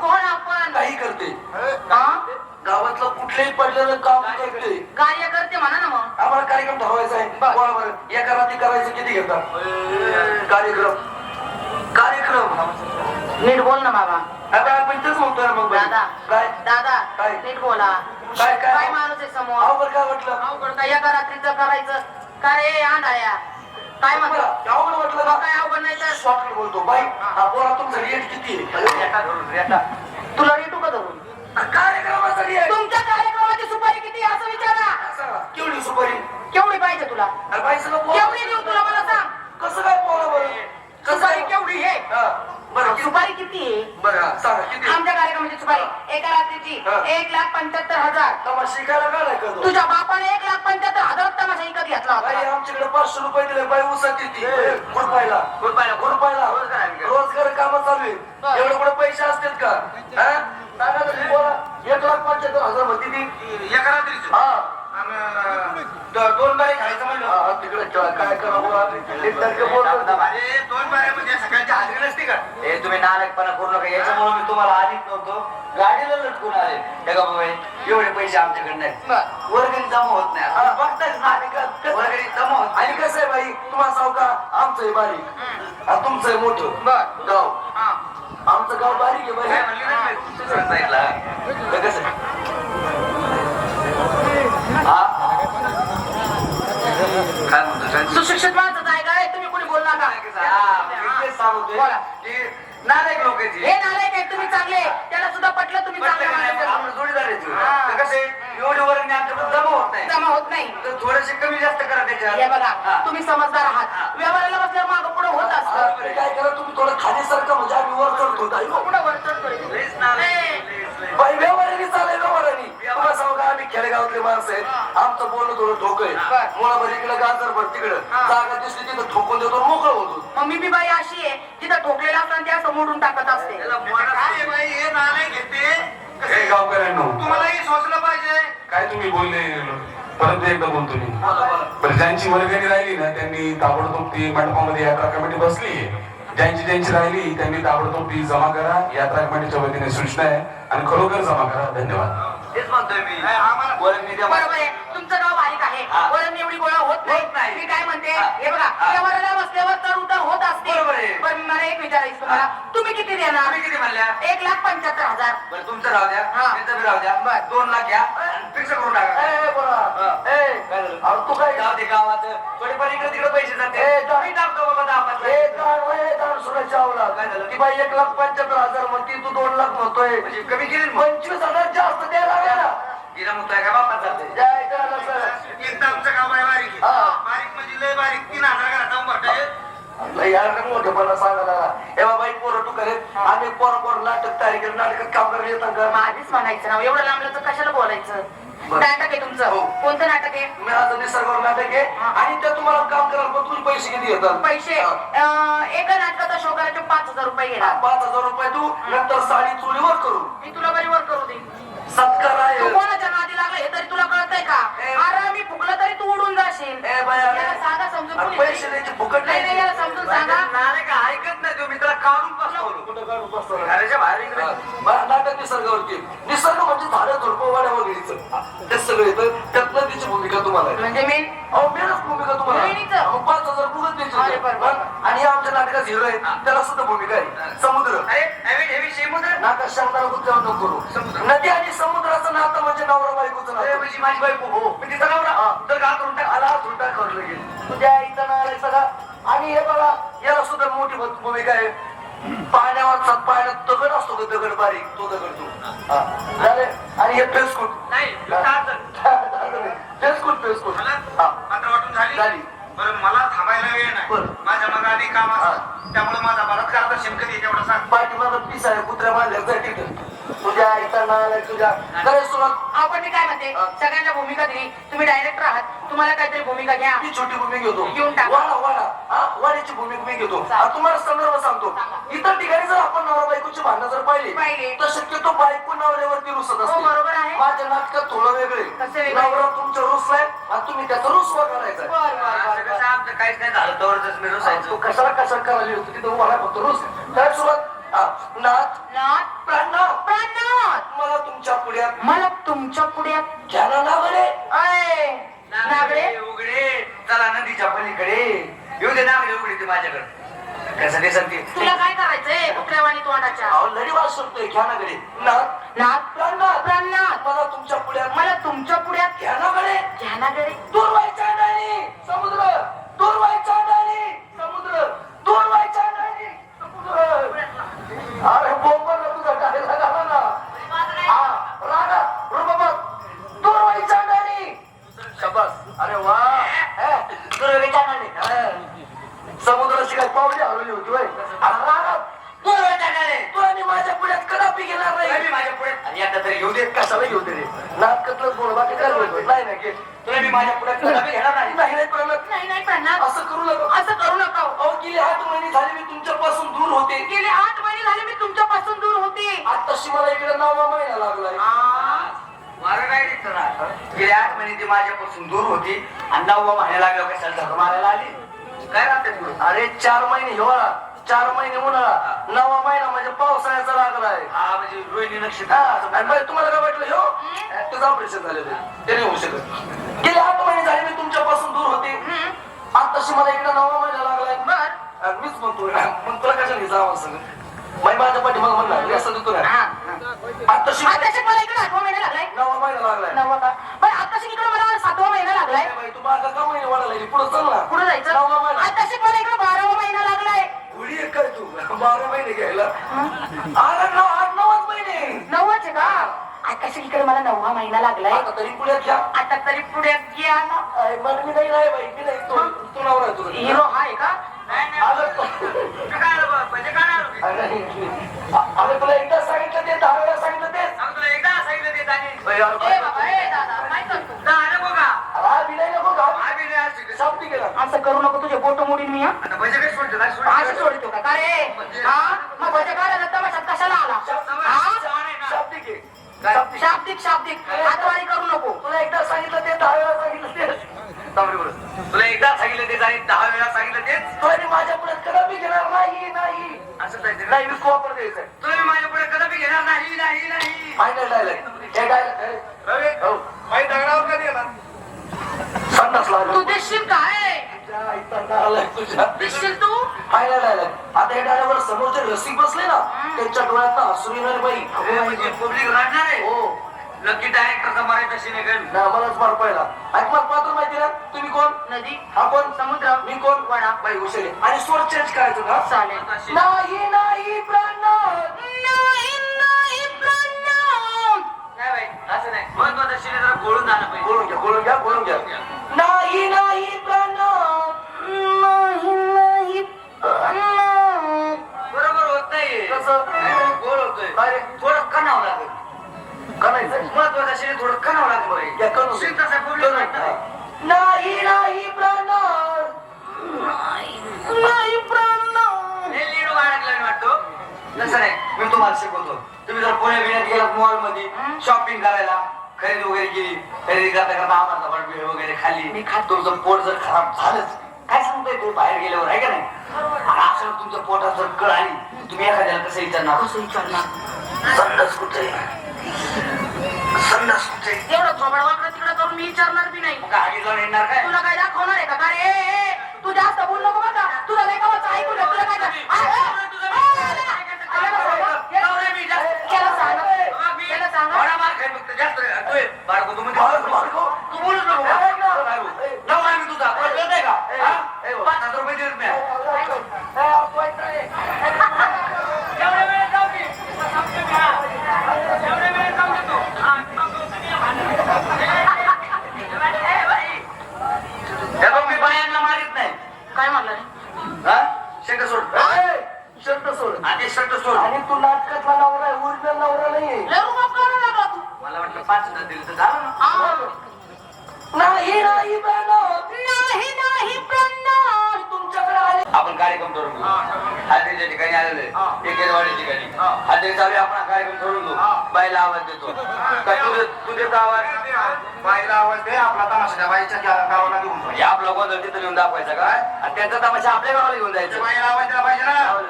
कोण आपण? काही करते. हा? गावातलं कुठलेही पडलेलं काम करते. कार्य करते म्हणा ना मग. आम्हाला कार्यक्रम ठरवायचा आहे. बर. बोला बरं. एका रात्री करायचं किती घेतात कार्यक्रम. कार्यक्रम. नीट बोल ना बाबा. आता आपण तेच म्हणतोय ना मग बाई. दादा. काय? दादा काय? नीट बोला. काय काय? काय माणूस आहे समोर? अवघड काय म्हटलं अवघड काय एका रात्रीचं करायचं. काय रे आंधळ्या? काय म्हणतो? अवघड म्हटलं ना काय अवघड नाही तर? बोलतो बाई. हा. बोला तुमचं रेट किती आहे? तुला रेटू का धरून. कार्यक्रमाचा रेट तुमच्या कार्यक्रमाची सुपारी किती असं विचारा. केवढी सुपारी? केवढी पाहिजे तुला? अरे बाई सगळं बोला. केवढी देऊ तुला मला सांग कसं काय बोला बरं कसं सुपारी काय केवढी आहे हा, बरं किती- आहे हा, सांगा आमच्या कार्यक्रमाची सुपारी एका रात्रीची हा. एक लाख पंच्याहत्तर हजार. शिकायला काय नाही करतो? तुझ्या बापाने एक लाख पंच्याहत्तर हजार तमाशा विकत घेतला बाई होता आमच्याकडे पाचशे रुपये दिले बाई उसत येते खुरपायला खुरपायला खुरपायला रोजगार काम चालू आहे. एवढे कुठे पैसे असतील का? हा? सांगा तरी बोला. एक लाख पंच्याहत्तर हजार म्हणते ती. एका रात्रीचं? हा. दोन बारे खायचं म्हणलं. तिकडे काय अरे दोन बारे म्हणजे सकाळची हाजरी नसते का? हे तुम्ही नालकपणा करू नका. याच्यामुळे मी तुम्हाला आधीच नव्हतो. गाडीला लटकून आले. हे का बाबा एवढे पैसे आमच्याकडे नाही. वर्गणी जमा होत नाही. बघतायच ना वर्गणी जमा होत आणि कसं आहे बाई? तुम्हाला सांगू का? आमचं आहे बारीक तुमचं आहे मोठं. बरं. गाव. आमचं गाव बारीक आहे बाई. म्हणली? नाही थोडेसे कमी जास्त करा हे त्याच्यात बघा हा. तुम्ही समजदार आहात. व्यवहाराला बसल्यावर मागं पुढे होत हा, असतं तुम्ही काय करा तुम्ही? थोडं खाली सारखं म्हणजे आम्ही वर चढतो ताई. पुढे वर चढतोय. लईच नालायक, ए, लईच, लईच. बाई व्यवहाराने चालेल व्यवहाराने. तुम्हाला सांगू का आम्ही खेडेगावातले माणसं आहेत. आमचं बोलणं थोडं ठोक आहे. बरं. मुळाभर इकडे गाजर भर तिकडं. हा. जागा दिसली तिथं ठोकून देतो मोकळं होतो. मग मी बी बाई अशी आहे जिथं ठोकलेला असतं ते असं मोडून टाकत असते. त्याला काय? बाई हे नाणे घेते. हे गावकऱ्यांनो. तुम्हालाही सोचलं पाहिजे. काय तुम्ही बोलले? परत एकदा बोलतो मी. बरं ज्यांची वर्गणी राहिली ना त्यांनी ताबडतोब ती मंडपामध्ये यात्रा कमिटी बसली ज्यांची ज्यांची राहिली त्यांनी ताबडतोब ती जमा करा. यात्रा कमिटीच्या वतीने सूचना आहे. आणि खरोखर जमा करा. धन्यवाद. तेच म्हणतोय मी. आम्हाला- वर्गणी द्या. तुमचं गाव बारीक आहे हा. वरण एवढी गोळा होत नाही. नाही मी काय म्हणते हा. बघा. व्यवहाराला बसल्यावर चढ उतर होत असते. पण मला एक विचारायचं तुम्हाला तुम्ही किती देणार तुम्ही किती म्हणल्या एक लाख पंच्याहत्तर हजार बरं तुमचं राहू द्या हा. त्यांचं बी राहू द्या बरं. दोन लाख घ्या फिक्स करून टाका ए. ए? अहो, तू काय जाऊ दे गावाचं थोडेफार इकडे तिकडे पैसे जाते. मी टाकतो बाबा दहा पाच ए. काय झालं? बाई एक लाख पंच्याहत्तर हजार म्हणती तू दोन लाख म्हणतोय म्हणजे कमी केली. पंचवीस हजार जास्त द्यायला लागला ना तिला म्हणतोय का बापात जाते यार का मोठेपणा सांगायला लागला. ए बाबा बाई पोरं तू करे आम्ही पोरं पोरं नाटक तयारी कर नाटकात काम करायला येतात का आधीच म्हणायचं ना एवढं लांबलं तर कशाला बोलायचं? बरं. नाटक आहे तुमचं. हो. कोणतं नाटक आहे? मी आता निसर्गावर नाटक आहे. आणि त्या तुम्हाला काम करायला पण पैसे किती घेतात पैसे. हा. अं, एका नाटकाचा शो करायचे पाच हजार रुपये घेणार पाच हजार रुपये तू नंतर साडी चोरीवर करू. मी तुला बरी वर करू दे. सत्कार आहे. कोणाच्या नादी हे तरी कळतंय का. अरे मी फुकलं तरी तू उडून जाशील. याला सांगा समजून कोणी पैसे तरी. द्यायचे फुकट नाही. नाही याला समजून सांगा. नाले का ऐकत नाही तुम्ही. त्याला काढून बसवलो कुठं काढू बसतो ना. घराच्या बाहेर इकडे. बरं, नाटक निसर्गावरती निसर्ग म्हणजे झाडं झुडपं वाड्या वगैरेच ते सगळं येतं त्यातनं तिची भूमिका तुम्हाला आहे. म्हणजे मी? अहो मेनच भूमिका तुम्हाला मेनीचं? पाच हजार फुकट द्यायचे अरे बरं, बरं. बरं? आणि आमच्या नाटकात हिरो आहे त्याला सुद्धा भूमिका आहे. समुद्र. अरे हेवी हेवी समुद्र नाटक शंकरा गुंतवणूक नको करू. नदी म्हणजे माझी बायको हो मी तिचा नवरा हा. तर का करून टाक आला उलटा करू लागेल तुझ्या इथं नालाय सगळा. आणि हे बघा याला सुद्धा मोठी भू- भूमिका आहे. पाण्यावर पाण्यात दगड असतो का? दगड बारीक तो दगड तो. हा. झाले? आणि हे फेसकूट नाही काय अडचण? फेसकूट फेसकूट मला हा. पात्र वाटून झाली. झाली. बरं मला थांबायला वेळ नाही. बरं. माझ्या मग आधी काम असतं. त्यामुळे माझा बलात्कार शेणकरी आहे तेवढं सांग. पाठीमागं पीस आहे कुत्र्या मारल्या जाय तिथं. तुझ्या नालाय तुझ्या सुरुवात आपण मी काय म्हणते. सगळ्यांना भूमिका दिली तुम्ही डायरेक्टर आहात. तुम्हाला काहीतरी भूमिका घ्या. मी छोटी भूमिका घेतो. घेऊन टाका. वाडा वाडा हा? वाड्याची भूमिका मी घेतो. तुम्हाला संदर्भ सांगतो. सांगा. इतर ठिकाणी जर आपण नवरा बायकोची भांडणं जर पाहिली. पाहिली. तर शक्यतो बायको नवऱ्यावरती रुसत हो, असते. बरोबर आहे. माझ्या नाटकात थोडं वेगळे? नवरा तुमच्या रुसलाय आणि तुम्ही त्याचा रुसवा करायचा बर. आमचं काहीच नाही झालं. तोवरच मी तू रुसायचो कशाला कशाला करायला होती तिथं मला फक्त रुस. काय घ्या ना नागडे. अय नागडे. उघडे. चला नदीच्या पलीकडे. येऊ दे नागडे उघडे ते माझ्याकडे. कसं ते? सांगते तुला काय करायचंय? कुत्र्यावाणी तोंडाच्या. अहो लढी वाजतोय घ्या नागडे. नाथ नाथ अरे वा. दूर व्हायच्या डाणी. समुद्राची काय पावली हरवली होती होय. अरे रागात दूर व्हायच्या डाणी तू आणि माझ्या पुढ्यात कदापि घेणार तुला नाही मी माझ्या पुढे आणि आता तरी येऊ दे कशाला घेऊ दे रे? नाक कतलंच बोल बाकी काय बोलतोय नाही. घे. तुला मी माझ्या पुढे कदापि घेणार नाही. नाही नाही प्रणात नाही असं करू नका. असं करू नका. हो. अहो गेले आठ महिने झाले मी तुमच्यापासून दूर होते. गेले आठ महिने झाले मी तुमच्यापासून दूर होते. आताशी मला इकडे नववा महिना लागलाय. काय तुला? गेले आठ महिने ती माझ्यापासून दूर होती आणि नववा महिना लागला कशाला धक्का मारायला आली. काय राहते पुढे? अरे चार महिने हिवाळा चार महिने उन्हाळा. नववा महिना म्हणजे पावसाळ्याचा लागलाय हा म्हणजे रोहिणी हा, नक्षत्र आणि तुम्हाला काय वाटलं? हो तुझं ऑपरेशन झालेलं. ते. नाही होऊ शकत. गेले आठ महिने झाले मी तुमच्यापासून दूर होते. आताशी मला इकडे नववा महिना लागलाय. मीच म्हणतो मग तुला कशाला जावं सगळं माझ्या पाठीमाग म्हणला मी असं देतो ना. हा. आताशी मला आताशी मला इकडे आठवा महिना लागलाय नववा महिना लागलाय. नववा का पण इकडे मला सातवा महिना लागलाय. बाई, तू का महिने वाढायला पुढे चल ना. पुढे जायचं? नववा महिना. आताशी मला इकडे बारावा महिना लागलाय. घोडी आहे काय तू? बारा महिने घ्यायला. आठ नऊ आठ नऊच महिने. नव्वाच आहे का? इकडे मला नववा महिना लागलाय. आता तरी पुण्यात घ्या. आता तरी पुढ्यात घ्या ना. मग मी नाही नाही बाई मी नाही तू. तू नवरा आहे तुझा. हिरो आहे का? अगं तू- अगं अगं, तुला एकदा सांगितलं ते दहा वेळा सांगितलं तेच असं करू नको तुझे बोट मोडीन मी असं सोडतो का का रे मग भजे काय तमाशात कशाला आला शाब्दी घे काय? शाब्दी. शाब्दिक शाब्दिक हातवारी करू नको तुला एकदा सांगितलं ते दहा वेळा सांगितलं तेच तुला एकदा सांगितलं ते आणि दहा वेळा सांगितलं तेच तुला माझ्या पुढे कदापि घेणार नाही नाही असं? नाही मी कॉपर द्यायचंय तुला मी माझ्या पुढे कदापि घेणार नाही नाही नाही फायनल डायलॉग संडास तू देशील काय देशील तू फायनल डायलॉग आता हे डायलॉगवर समोरचे रसिक बसले ना त्यांच्या डोळ्यात हसू येणार बाई पब्लिक आहे? हो नक्की डायरेक्टरचा मारायचा सिने काय ना मलाच मार पाहिला ऐक मला पात्र माहिती ना तुम्ही कोण नदी? हा कोण समुद्र? मी कोण वडा? बाई हुशारी आणि स्वर चेंज करायचं का? चालेल. नाही नाही प्राणनाथ नाही. नाही बाई? असं नाही. महत्त्वाचा सिने जरा गोळून झाला पाहिजे बोलून घ्या बोलून घ्या बोलून घ्या. नाही नाही. बरोबर होत नाही कसं? गोळ होतोय. काय रे? थोडं कणावं लागेल. महत्त्वाचा सिने थोडं कणावं लागेल. या शिक तसा public रडणार आहे. नाही नाही प्राणनाथ तुम्हाला शिकवतो तुम्ही जर पुणे बिण्यात गेलात मॉलमध्ये शॉपिंग करायला खरेदी वगैरे केली खरेदी करता करता आम्हाला बडबीड वगैरे खाली मी खातो. तुमचं पोट जर खराब झालंच काय सांगतोय ते बाहेर गेल्यावर आहे का नाही असं तुमच्या पोटात जर कळ आली तुम्ही एखाद्याला कसं विचारणार कसं विचारणार संडास कुठे संडास कुठे एवढं थोबड वाकडं तिकडं करून मी विचारणार बी नाही आगी जाऊन येणार काय तुला काय दाखवणार आहे का का ए, तू जास्त बोल नको बघा तुला लय गावाचं ऐकून घे, तुला काय थोडा मार फक्त जास्त तू म्हणजे-. तू बोलूच नको. तुझा. का? पाच हजार रुपये देत. एवढ्या वेळेत जाऊ. कार्यक्रम ठरवून घेऊ. हातीच्या ठिकाणी आलेलो एकेरवाडी ठिकाणी. हाती चालू आपण कार्यक्रम ठरवून घेऊ. बाईला आवाज देतो. काय तुझे तुझे तर आवाज? बाईला आवाज दे आपला तमाशा बाईच्या गावाला घेऊन म्हणजे आपला गोंधळ तिथं येऊन दाखवायचा का? आणि त्यांचा तमाशा आपल्या गावाला घेऊन जायचं. बाईला आवाज दिला पाहिजे ना